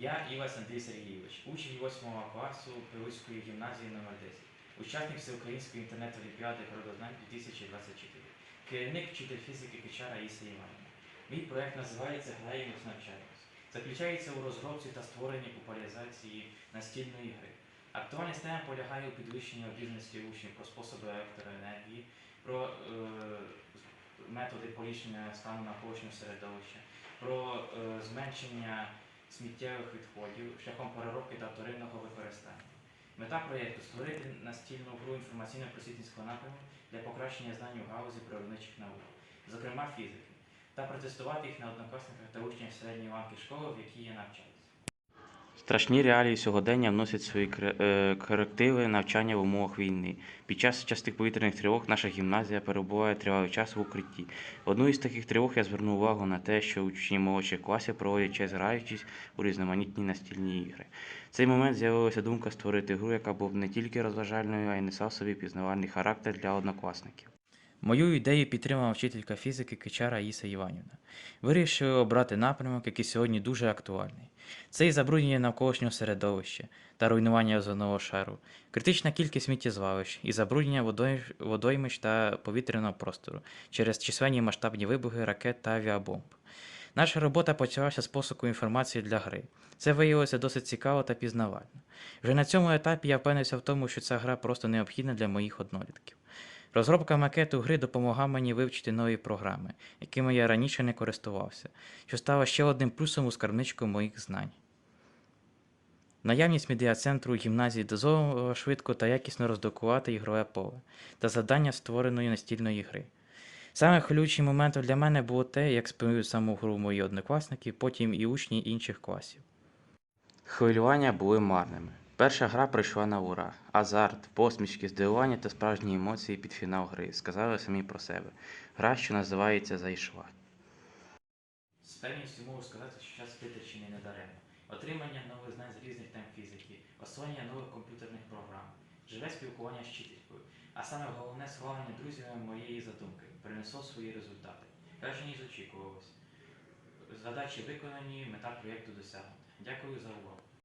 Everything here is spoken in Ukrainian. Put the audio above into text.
Я Івас Андрій Сергійович, учень 8 класу Прилуцької гімназії номер 10 учасник Всеукраїнської інтернет-олімпіади Городознань 2024, керівник вчитель фізики Кичара Іса Іванівна. Мій проект називається Граємось навчаємось. Заключається у розробці та створенні популяризації настільної гри. Актуальність теми полягає у підвищенні обізнаності учнів про способи електроенергії, про е, методи поліпшення стану навколишнього середовища, про е, зменшення сміттєвих відходів шляхом переробки та вторинного використання. Мета проєкту створити настільну гру інформаційно-просвітницького напряму для покращення знань у галузі природничих наук, зокрема фізики, та протестувати їх на однокласниках та учнях середньої ланки школи, в якій я навчаюся. Страшні реалії сьогодення вносять свої е, корективи навчання в умовах війни. Під час частих повітряних тривог наша гімназія перебуває тривалий час в укритті. В одну із таких тривог я звернув увагу на те, що учні молодших класів проводять час граючись у різноманітні настільні ігри. В цей момент з'явилася думка створити гру, яка була б не тільки розважальною, а й несла собі пізнавальний характер для однокласників. Мою ідею підтримала вчителька фізики Кичара Іса Іванівна. Вирішили обрати напрямок, який сьогодні дуже актуальний. Це і забруднення навколишнього середовища та руйнування озонового шару, критична кількість сміттєзвалищ і забруднення водой- водоймищ та повітряного простору через численні масштабні вибухи ракет та авіабомб. Наша робота почалася з пошуку інформації для гри. Це виявилося досить цікаво та пізнавально. Вже на цьому етапі я впевнився в тому, що ця гра просто необхідна для моїх однолітків. Розробка макету гри допомогла мені вивчити нові програми, якими я раніше не користувався, що стало ще одним плюсом у скарбничку моїх знань. Наявність медіа-центру гімназії дозволила швидко та якісно роздокувати ігрове поле та завдання створеної настільної гри. Саме хвилюючим моментом для мене було те, як сприймуть саму гру мої однокласники, потім і учні інших класів. Хвилювання були марними. Перша гра пройшла на ура. Азарт, посмішки, здивування та справжні емоції під фінал гри сказали самі про себе. Гра, що називається Зайшла. З певністю можу сказати, що час витрачений не даремно. Отримання нових знань з різних тем фізики, освоєння нових комп'ютерних програм, живе спілкування з вчителькою, а саме головне схвалення друзями моєї задумки принесло свої результати. Краще ніж очікувалось. Задачі виконані, мета проєкту досягнута. Дякую за увагу.